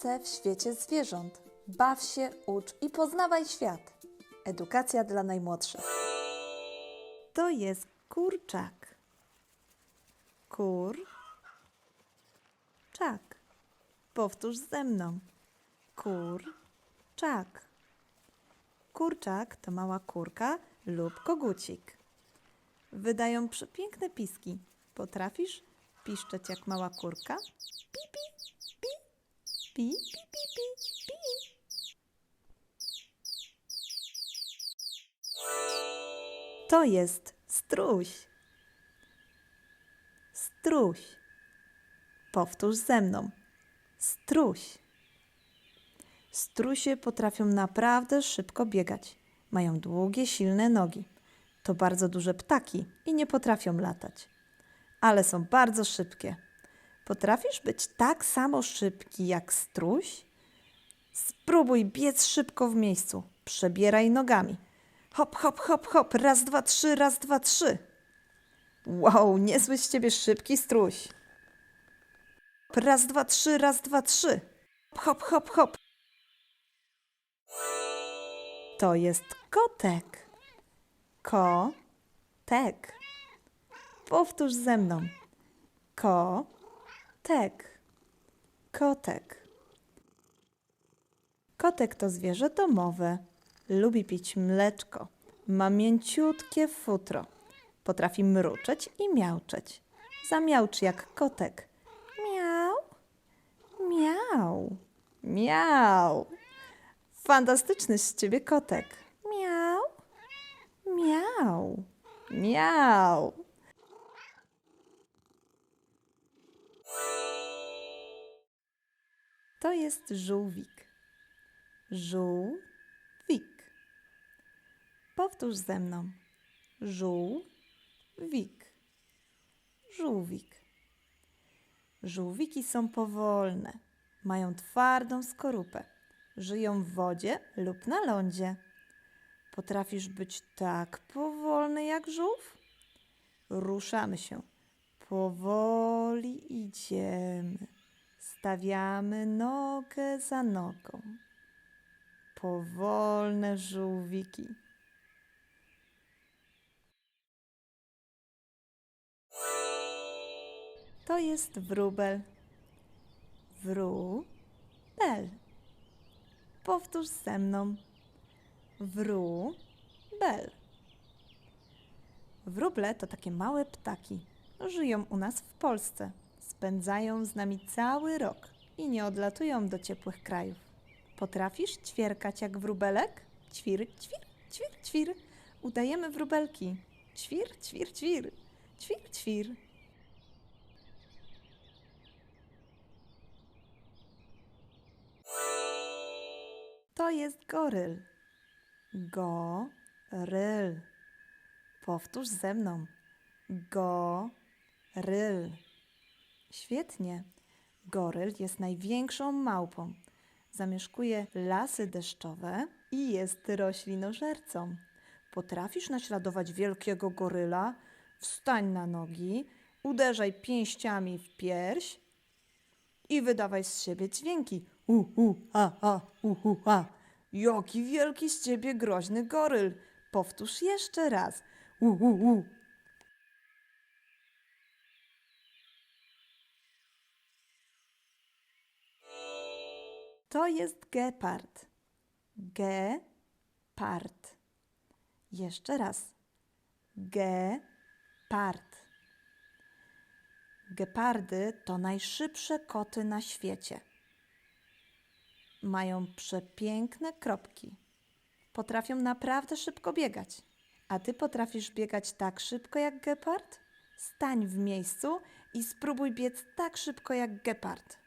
Prace w świecie zwierząt. Baw się, ucz i poznawaj świat. Edukacja dla najmłodszych. To jest kurczak. Kur. Czak. Powtórz ze mną. Kur. Czak. Kurczak to mała kurka lub kogucik. Wydają przepiękne piski. Potrafisz piszczeć jak mała kurka? Pi, pi, pi, pi, pi, pi. To jest struś. Struś. Powtórz ze mną. Struś. Strusie potrafią naprawdę szybko biegać. Mają długie, silne nogi. To bardzo duże ptaki i nie potrafią latać, ale są bardzo szybkie. Potrafisz być tak samo szybki jak struś? Spróbuj biec szybko w miejscu. Przebieraj nogami. Hop, hop, hop, hop. Raz, dwa, trzy, raz, dwa, trzy. Wow, niezły z ciebie szybki struś. Raz, dwa, trzy, raz, dwa, trzy. Hop, hop, hop. To jest kotek. Ko-tek. Powtórz ze mną. Ko-tek. Kotek. Kotek to zwierzę domowe. Lubi pić mleczko. Ma mięciutkie futro. Potrafi mruczeć i miauczeć. Zamiaucz jak kotek. Miau, miau, miau. Fantastyczny z ciebie kotek. Miau, miau, miau. To jest żółwik. Żółwik. Powtórz ze mną. Żółwik. Żółwik. Żółwiki są powolne. Mają twardą skorupę. Żyją w wodzie lub na lądzie. Potrafisz być tak powolny jak żółw? Ruszamy się. Powoli idziemy. Stawiamy nogę za nogą. Powolne żółwiki. To jest wróbel. Wróbel. Powtórz ze mną. Wróbel. Wróble to takie małe ptaki. Żyją u nas w Polsce. Spędzają z nami cały rok i nie odlatują do ciepłych krajów. Potrafisz ćwierkać jak wróbelek? Ćwir, ćwir, ćwir, ćwir. Udajemy wróbelki. Ćwir, ćwir, ćwir. Ćwir, ćwir. To jest goryl. Goryl. Powtórz ze mną. Goryl. Świetnie. Goryl jest największą małpą. Zamieszkuje lasy deszczowe i jest roślinożercą. Potrafisz naśladować wielkiego goryla? Wstań na nogi, uderzaj pięściami w pierś i wydawaj z siebie dźwięki. U, u, a, a, u, u, a. Jaki wielki z ciebie groźny goryl. Powtórz jeszcze raz. U, u, u. To jest gepard. Gepard. Jeszcze raz. Gepard. Gepardy to najszybsze koty na świecie. Mają przepiękne kropki. Potrafią naprawdę szybko biegać. A ty potrafisz biegać tak szybko jak gepard? Stań w miejscu i spróbuj biec tak szybko jak gepard.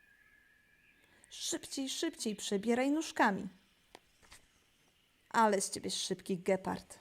Szybciej, szybciej przebieraj nóżkami. Ale z ciebie szybki gepard.